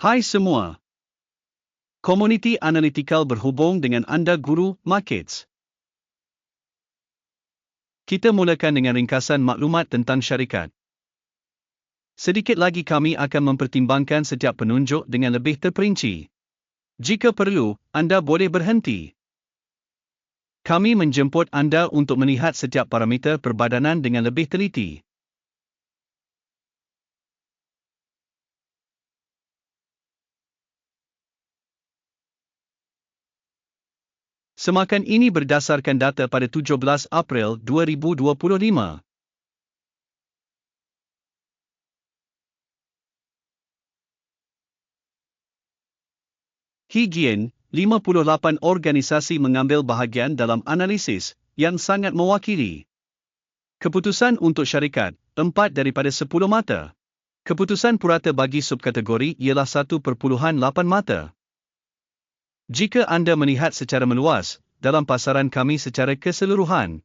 Hai semua. Komuniti analitikal berhubung dengan anda guru markets. Kita mulakan dengan ringkasan maklumat tentang syarikat. Sedikit lagi kami akan mempertimbangkan setiap penunjuk dengan lebih terperinci. Jika perlu, anda boleh berhenti. Kami menjemput anda untuk melihat setiap parameter perbadanan dengan lebih teliti. Semakan ini berdasarkan data pada 17 April 2025. Higien, 58 organisasi mengambil bahagian dalam analisis yang sangat mewakili. Keputusan untuk syarikat, 4 daripada 10 mata. Keputusan purata bagi subkategori ialah 1.8 mata. Jika anda melihat secara meluas, dalam pasaran kami secara keseluruhan,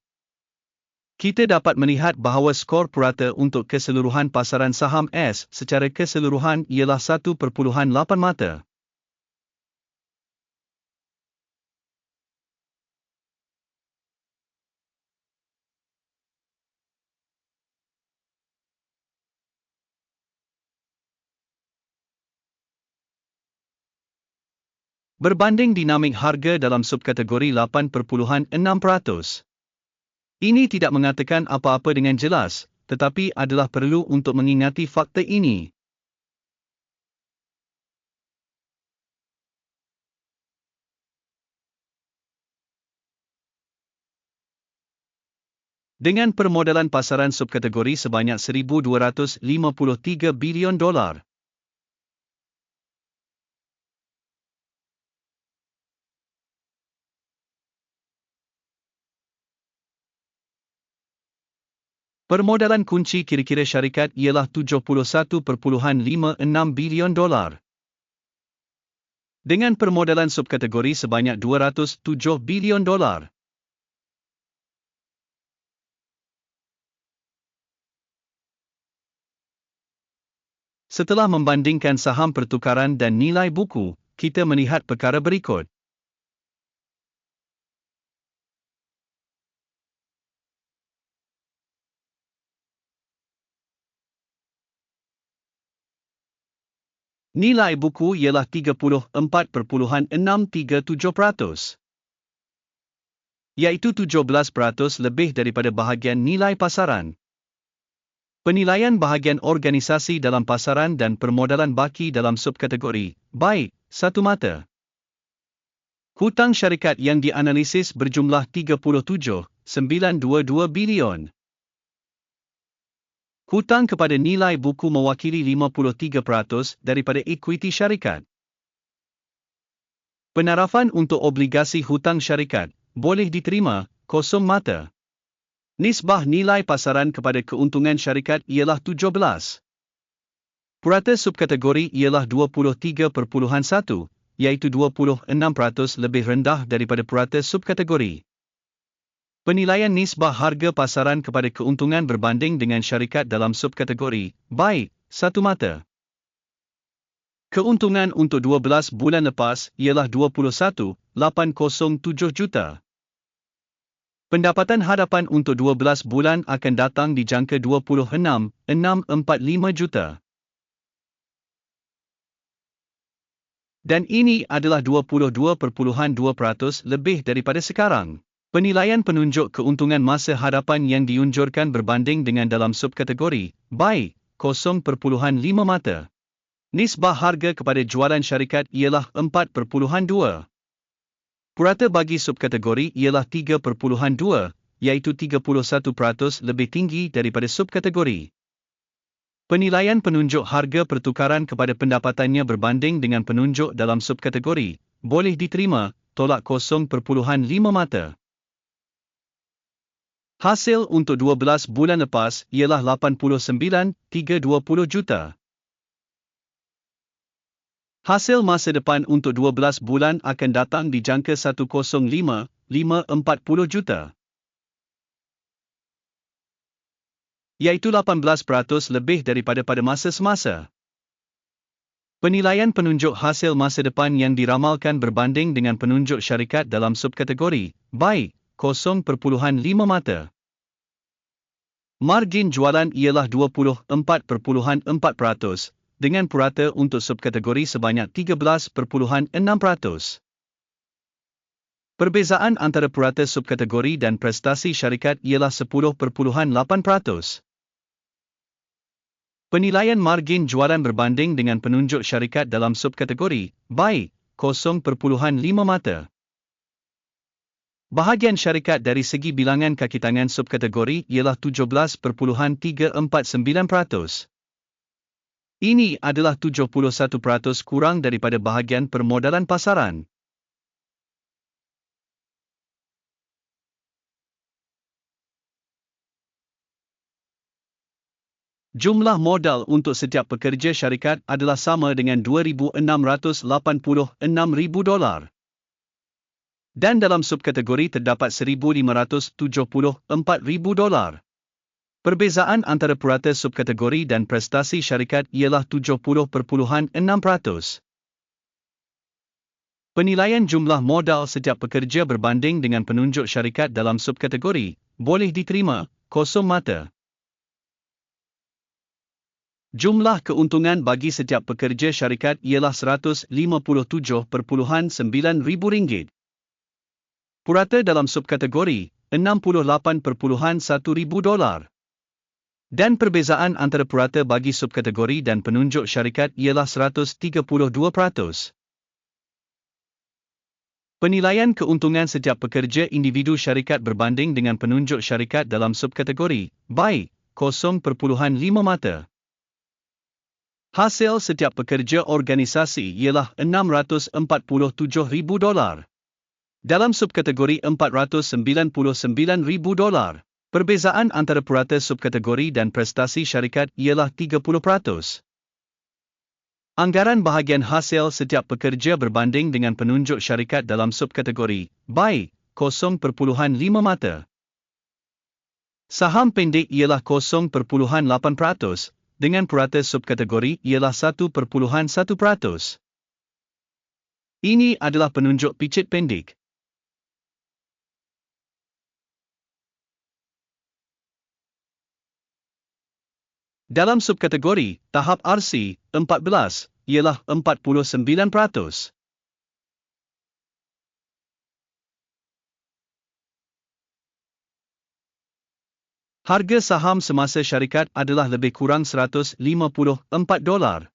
kita dapat melihat bahawa skor purata untuk keseluruhan pasaran saham S secara keseluruhan ialah 1.8 mata. Berbanding dinamik harga dalam subkategori 8.6%. Ini tidak mengatakan apa-apa dengan jelas, tetapi adalah perlu untuk mengingati fakta ini. Dengan permodalan pasaran subkategori sebanyak 1,253 bilion dolar, Permodalan kunci kira-kira syarikat ialah 71.56 bilion dolar. Dengan permodalan subkategori sebanyak 207 bilion dolar. Setelah membandingkan saham pertukaran dan nilai buku, kita melihat perkara berikut. Nilai buku ialah 34.637%. Iaitu 17% lebih daripada bahagian nilai pasaran. Penilaian bahagian organisasi dalam pasaran dan permodalan baki dalam subkategori, baik, satu mata. Hutang syarikat yang dianalisis berjumlah 37.922 bilion. Hutang kepada nilai buku mewakili 53% daripada ekuiti syarikat. Penarafan untuk obligasi hutang syarikat boleh diterima kosong mata. Nisbah nilai pasaran kepada keuntungan syarikat ialah 17. Purata subkategori ialah 23.1, iaitu 26% lebih rendah daripada purata subkategori. Penilaian nisbah harga pasaran kepada keuntungan berbanding dengan syarikat dalam subkategori, baik, satu mata. Keuntungan untuk 12 bulan lepas ialah 21,807 juta. Pendapatan hadapan untuk 12 bulan akan datang di jangka 26,645 juta. Dan ini adalah 22.2% lebih daripada sekarang. Penilaian penunjuk keuntungan masa hadapan yang diunjurkan berbanding dengan dalam subkategori, baik, 0.5 mata. Nisbah harga kepada jualan syarikat ialah 4.2. Purata bagi subkategori ialah 3.2, iaitu 31% lebih tinggi daripada subkategori. Penilaian penunjuk harga pertukaran kepada pendapatannya berbanding dengan penunjuk dalam subkategori, boleh diterima, tolak 0.5 mata. Hasil untuk 12 bulan lepas ialah 89,320 juta. Hasil masa depan untuk 12 bulan akan datang di jangka 105,540 juta. Iaitu 18% lebih daripada pada masa semasa. Penilaian penunjuk hasil masa depan yang diramalkan berbanding dengan penunjuk syarikat dalam subkategori baik 0.5 mata. Margin jualan ialah 24.4% dengan purata untuk subkategori sebanyak 13.6%. Perbezaan antara purata subkategori dan prestasi syarikat ialah 10.8%. Penilaian margin jualan berbanding dengan penunjuk syarikat dalam subkategori baik 0.5 mata. Bahagian syarikat dari segi bilangan kaki tangan subkategori ialah 17.349%. Ini adalah 71% kurang daripada bahagian permodalan pasaran. Jumlah modal untuk setiap pekerja syarikat adalah sama dengan 2,686,000 dolar. Dan dalam subkategori terdapat 1,574,000 dolar. Perbezaan antara purata subkategori dan prestasi syarikat ialah 70.6%. Penilaian jumlah modal setiap pekerja berbanding dengan penunjuk syarikat dalam subkategori boleh diterima kosong mata. Jumlah keuntungan bagi setiap pekerja syarikat ialah RM157.9,000. Purata dalam subkategori $68.1,000. Dan perbezaan antara purata bagi subkategori dan penunjuk syarikat ialah 132%. Penilaian keuntungan setiap pekerja individu syarikat berbanding dengan penunjuk syarikat dalam subkategori baik 0.5 mata. Hasil setiap pekerja organisasi ialah 647,000 dolar. Dalam subkategori 499,000 dolar, perbezaan antara purata subkategori dan prestasi syarikat ialah 30%. Anggaran bahagian hasil setiap pekerja berbanding dengan penunjuk syarikat dalam subkategori baik 0.5 mata. Saham pendek ialah 0.8%, dengan purata subkategori ialah 1.1%. Ini adalah penunjuk picit pendek. Dalam subkategori tahap RC 14 ialah 49%. Harga saham semasa syarikat adalah lebih kurang 154 dolar.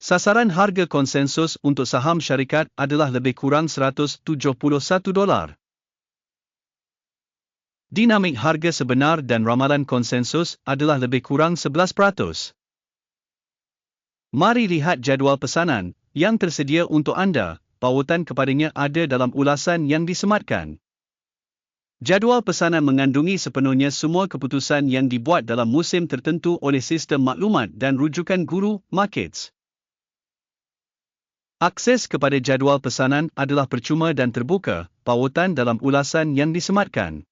Sasaran harga konsensus untuk saham syarikat adalah lebih kurang 171 dolar. Dinamik harga sebenar dan ramalan konsensus adalah lebih kurang 11%. Mari lihat jadual pesanan yang tersedia untuk anda. Pautan kepadanya ada dalam ulasan yang disematkan. Jadual pesanan mengandungi sepenuhnya semua keputusan yang dibuat dalam musim tertentu oleh sistem maklumat dan rujukan guru markets. Akses kepada jadual pesanan adalah percuma dan terbuka, pautan dalam ulasan yang disematkan.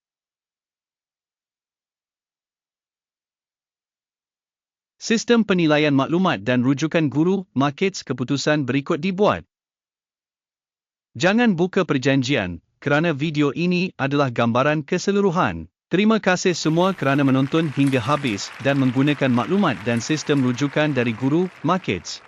Sistem penilaian maklumat dan rujukan guru markets keputusan berikut dibuat. Jangan buka perjanjian, kerana video ini adalah gambaran keseluruhan. Terima kasih semua kerana menonton hingga habis dan menggunakan maklumat dan sistem rujukan dari Guru Markets.